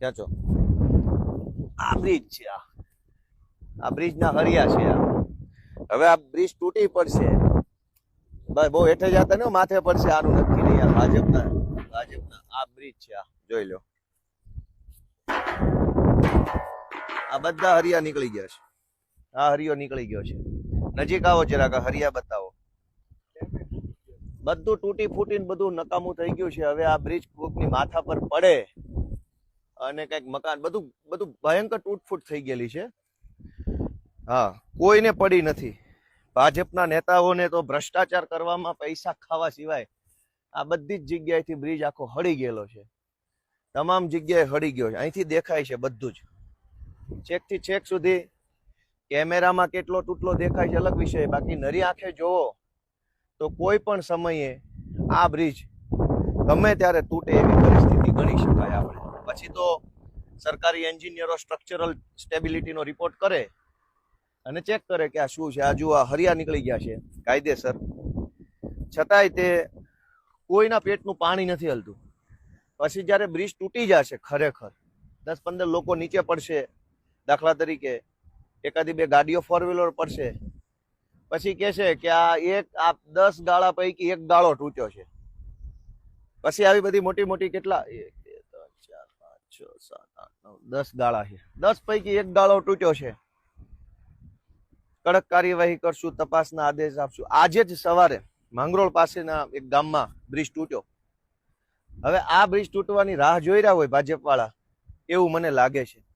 છો આ બ્રિજ છે આ. આ બ્રિજ ના હરિયા છે હવે આ બ્રિજ તૂટી પડશે. બહુ હેઠે જતા ને માથે પડશે આનું નક્કી નહીં આ ભાજપના ભાજપના આ બ્રિજ છે આ. જોઈ લો. આ બધા હરિયા નીકળી ગયા છે. આ હરિયો નીકળી ગયો છે. નજીક આવો જરાક હરિયા બતાવો. બધું તૂટી ફૂટીને બધું નકામું થઈ ગયું છે. હવે આ બ્રિજ કોકની માથા પર પડે. અને કંઈક મકાન, બધું બધું ભયંકર તૂટફૂટ થઈ ગયેલી છે. હા, કોઈને પડી નથી. ભાજપના નેતાઓને તો ભ્રષ્ટાચાર કરવામાં પૈસા ખાવા સિવાય આ બધી જ જગ્યાએથી બ્રિજ આખો હળી ગયેલો છે. તમામ જગ્યાએ હળી ગયો છે. અહીંથી દેખાય છે બધું જ. છેકથી છેક સુધી કેમેરામાં કેટલો તૂટલો દેખાય છે અલગ વિષય. બાકી નરી આંખે જોવો તો કોઈ પણ સમયે આ બ્રિજ ગમે ત્યારે તૂટે એવી પરિસ્થિતિ ગણી શકાય. પછી તો સરકારી એન્જિનિયરો સ્ટ્રક્ચરલ સ્ટેબિલિટીનો રિપોર્ટ કરે અને ચેક કરે કે આ શું છે? આ જુઓ, આ હરિયા નીકળી ગયા છે. કાયદેસર. છતાંય તે કોઈના પેટનું પાણી નથી હલતું. પછી જ્યારે બ્રિજ તૂટી જશે ખરેખર, દસ પંદર લોકો નીચે પડશે, દાખલા તરીકે એકાદી બે ગાડીઓ ફોર વ્હીલર પડશે. પછી કે છે કે આ એક, આ દસ ગાળા પૈકી એક ગાળો તૂટ્યો છે. પછી આવી બધી મોટી મોટી કેટલા એક બે ત્રણ ચાર પાંચ છ, સાત, આઠ, નવ, દસ ગાળા છે. દસ પૈકી એક ગાળો તૂટ્યો છે. કડક કાર્યવાહી કરશું, તપાસના આદેશ આપશું. આજે જ સવારે માંગરોળ પાસેના એક ગામમાં બ્રિજ તૂટ્યો. હવે આ બ્રિજ તૂટવાની રાહ જોઈ રહ્યા હોય ભાજપ વાળા એવું મને લાગે છે.